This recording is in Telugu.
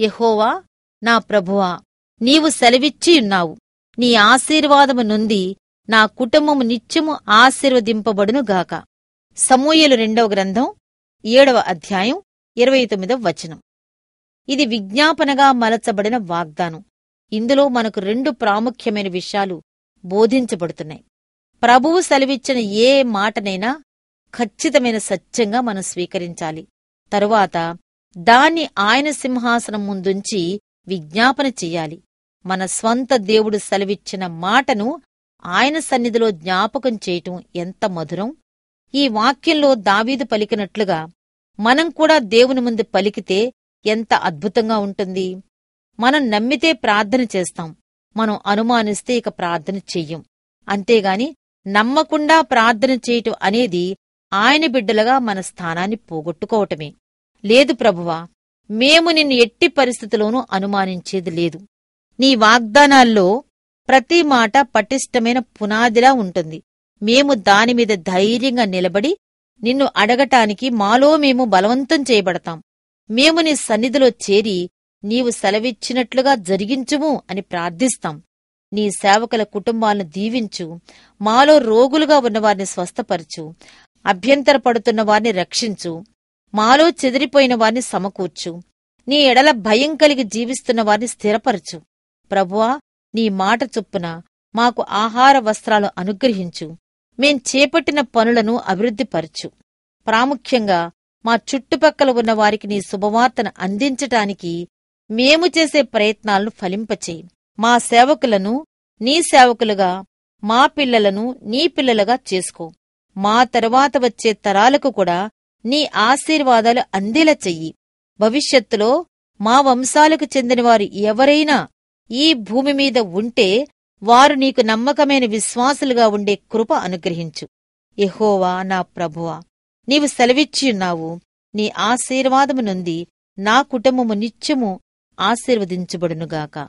యహోవా నా ప్రభువా నీవు సెలవిచ్చియున్నావు నీ ఆశీర్వాదము నుండి నా కుటుంబము నిత్యము ఆశీర్వదింపబడునుగాక సమూయలు రెండవ గ్రంథం ఏడవ అధ్యాయం ఇరవై తొమ్మిదవ వచనం. ఇది విజ్ఞాపనగా మలచబడిన వాగ్దానం. ఇందులో మనకు రెండు ప్రాముఖ్యమైన విషయాలు బోధించబడుతున్నాయి. ప్రభువు సెలవిచ్చిన ఏ మాటనైనా ఖచ్చితమైన సత్యంగా మనం స్వీకరించాలి. తరువాత దాన్ని ఆయన సింహాసనం ముందుంచి విజ్ఞాపన చెయ్యాలి మన స్వంత దేవుడు సెలవిచ్చిన మాటను ఆయన సన్నిధిలో జ్ఞాపకం చేయటం ఎంత మధురం! ఈ వాక్యంలో దావీదు పలికినట్లుగా మనం కూడా దేవుని ముందు పలికితే ఎంత అద్భుతంగా ఉంటుంది! మనం నమ్మితే ప్రార్థన చేస్తాం మనం అనుమానిస్తే ఇక ప్రార్థన చెయ్యం. అంతేగాని నమ్మకుండా ప్రార్థన చేయటం అనేది ఆయన బిడ్డలుగా మన స్థానాన్ని పోగొట్టుకోవటమే. లేదు ప్రభువా మేము నిన్ను ఎట్టి పరిస్థితిలోనూ అనుమానించేది లేదు. నీ వాగ్దానాల్లో ప్రతి మాట పటిష్టమైన పునాదిలా ఉంటుంది. మేము దానిమీద ధైర్యంగా నిలబడి నిన్ను అడగటానికి మాలో మేము బలవంతం చేయబడతాం. మేము నీ సన్నిధిలో చేరి నీవు సెలవిచ్చినట్లుగా జరిగించుము అని ప్రార్థిస్తాం. నీ సేవకుల కుటుంబాలను దీవించు మాలో రోగులుగా ఉన్నవారిని స్వస్థపరచు అభ్యంతరపడుతున్న వారిని రక్షించు మాలో చెదిరిపోయిన వారిని సమకూర్చు. నీ ఎడల భయం కలిగి జీవిస్తున్న వారిని స్థిరపరచు. ప్రభువా నీ మాట చొప్పున మాకు ఆహార వస్త్రాలు అనుగ్రహించు. మేం చేపట్టిన పనులను అభివృద్ధిపరచు. ప్రాముఖ్యంగా మా చుట్టుపక్కల ఉన్న వారికి నీ శుభవార్తను అందించటానికి మేము చేసే ప్రయత్నాలను ఫలింపచేయి. మా సేవకులను నీ సేవకులుగా మా పిల్లలను నీ పిల్లలుగా చేసుకో. మా తరువాత వచ్చే తరాలకు కూడా నీ ఆశీర్వాదాలు అందేలా చెయ్యి. భవిష్యత్తులో మా వంశాలకు చెందినవారు ఎవరైనా ఈ భూమి మీద ఉంటే వారు నీకు నమ్మకమైన విశ్వాసులుగా ఉండే కృప అనుగ్రహించు. ఎహోవా నా ప్రభువా నీవు సెలవిచ్చియున్నావు నీ ఆశీర్వాదము నుండి నా కుటుంబము నిత్యము ఆశీర్వదించబడునుగాక.